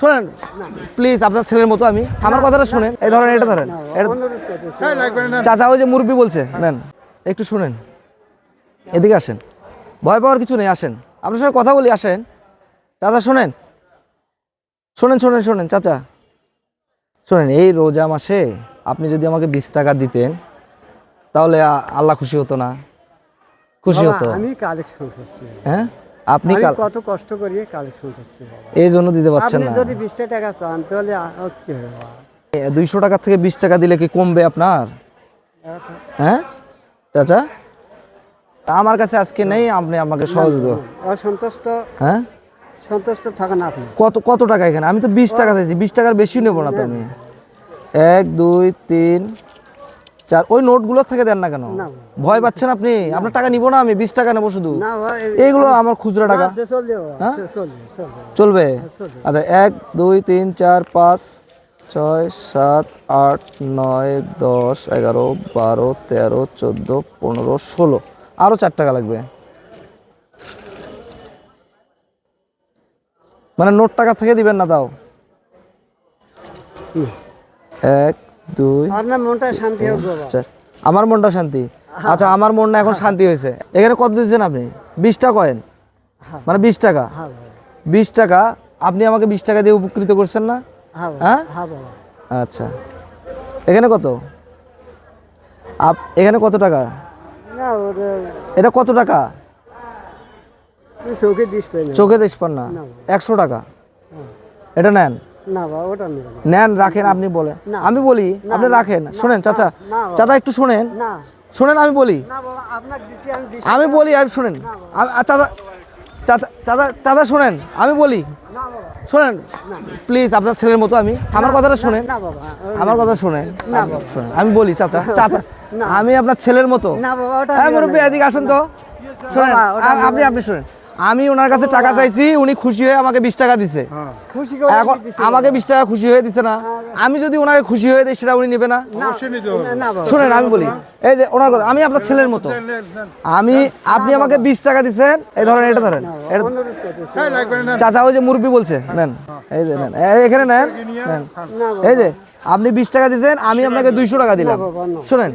শোনেন প্লিজ আপনার ছেলের মতো আমি। আমার কথাটা শুনেন। এই ধরেন এটা ধরেন। চাচা ওই যে মুরব্বী বলছে নেন একটু শুনেন। এদিকে আসেন। ভয় পাওয়ার কিছু নেই আসেন। আপনার সঙ্গে কথা বলি আসেন। চাচা শোনেন। শোনেন শোনেন শোনেন চাচা। শোনেন এই রোজা মাসে আপনি যদি আমাকে বিশ টাকা দিতেন তাহলে আল্লাহ খুশি হতো না। খুশি হতো। আমি কালেকশন হ্যাঁ? আপনি কত কষ্ট করিয়ে কালেকশন করছি এই জন্য দিতে পারছেন আপনি না। যদি বিশটা টাকা চান তাহলে কি হবে? দুইশো টাকা থেকে বিশ টাকা দিলে কি কমবে আপনার? হ্যাঁ? চাচা? আমার কাছে আজকে নেই আপনি আমাকে সহযোগিতা অসন্তুষ্ট হ্যাঁ? সন্তুষ্ট থাকেন আপনি। কত কত টাকা এখানে? আমি তো বিশ টাকা চাইছি বিশ টাকার বেশি নেব না তো আমি। এক দুই তিন চার ওই নোটগুলো থেকে দেন না কেন? ভয় পাচ্ছেন আপনি? আপনার টাকা নিবো না আমি বিশ টাকা নেব শুধু। এইগুলো আমার খুচরা টাকা। হ্যাঁ? চলবে? চলবে। আচ্ছা এক দুই তিন চার পাঁচ ছয় সাত আট নয় দশ এগারো বারো তেরো চোদ্দ পনেরো ষোলো। আরও চার টাকা লাগবে। মানে নোট টাকা থেকে দিবেন না তাও? এক দুই আপনার মনটা শান্তি হোক বাবা। আমার মনটা শান্তি। আচ্ছা আমার মনটা এখন শান্তি হয়েছে। এখানে কত দিচ্ছেন আপনি? বিশটা কয়েন। মানে বিশ টাকা। হ্যাঁ বিশ টাকা আপনি আমাকে বিশ টাকা দিয়ে উপকৃত করছেন না? হ্যাঁ হ্যাঁ? হ্যাঁ আচ্ছা। এখানে কত? আপ এখানে কত টাকা? এটা কত টাকা? চোখে দিস চোখে পান না। একশো টাকা। এটা নেন। নেন রাখেন আপনি বলেন আমি বলি আপনি রাখেন। শোনেন চাচা চাচা একটু শোনেন। শোনেন আমি বলি। আমি বলি আমি শোনেন। চাচা চাচা চাচা চাচা শোনেন আমি বলি। শোনেন প্লিজ আপনার ছেলের মতো আমি। আমার কথাটা শোনেন। আমার কথা শোনেন। আমি বলি চাচা চাচা আমি আপনার ছেলের মতো। হ্যাঁ মুরব্বী এদিকে আসুন তো। শোনেন আপনি আপনি শোনেন। আমি ওনার কাছে টাকা চাইছি উনি খুশি হয়ে আমাকে বিশ টাকা দিছে। এখন আমাকে বিশ টাকা খুশি হয়ে দিছে না। আমি যদি ওনাকে খুশি হয়ে দিই সেটা উনি নেবে না? শোনেন আমি বলি এই যে ওনার কথা আমি আপনার ছেলের মতো। আমি আপনি আমাকে বিশ টাকা দিচ্ছেন এই ধরেন এটা ধরেন। হ্যাঁ চাচা ওই যে মুরব্বী বলছে নেন। এই যে নেন। এখানে নেন নেন। এই যে আপনি বিশ টাকা দিচ্ছেন আমি আপনাকে দুইশো টাকা দিলাম। শোনেন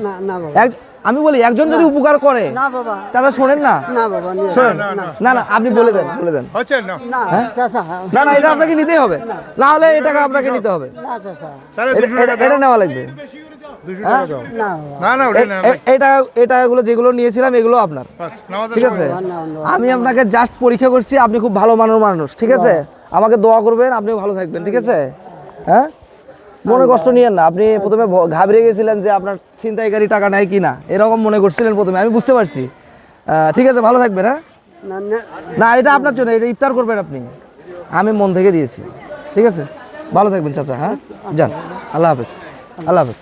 আমি বলি একজন যদি উপকার করে না বাবা। চাচা শোনেন না? না বাবা শোনেন। না না। আপনি বলে দেন বলে দেন। না? না চাচা না না এটা আপনাকে নিতেই হবে। না হলে এই টাকা আপনাকে নিতে হবে। না চাচা। তাহলে এটা- নেওয়া লাগবে। এটা এটা এগুলো যেগুলো নিয়েছিলাম এগুলো আপনার। ঠিক আছে? আমি আপনাকে জাস্ট পরীক্ষা করছি আপনি খুব ভালো মানের মানুষ ঠিক আছে? আমাকে দোয়া করবেন আপনিও ভালো থাকবেন ঠিক আছে? হ্যাঁ? মনে কষ্ট নিয়েন না আপনি প্রথমে ঘাবড়ে গেছিলেন যে আপনার ছিনতাইকারী টাকা নেয় কিনা এরকম মনে করছিলেন প্রথমে আমি বুঝতে পারছি। ঠিক আছে ভালো থাকবেন হ্যাঁ? না না। না এটা আপনার জন্য এটা ইফতার করবেন আপনি। আমি মন থেকে দিয়েছি ঠিক আছে? ভালো থাকবেন চাচা হ্যাঁ? যান আল্লাহ হাফেজ আল্লাহ হাফেজ।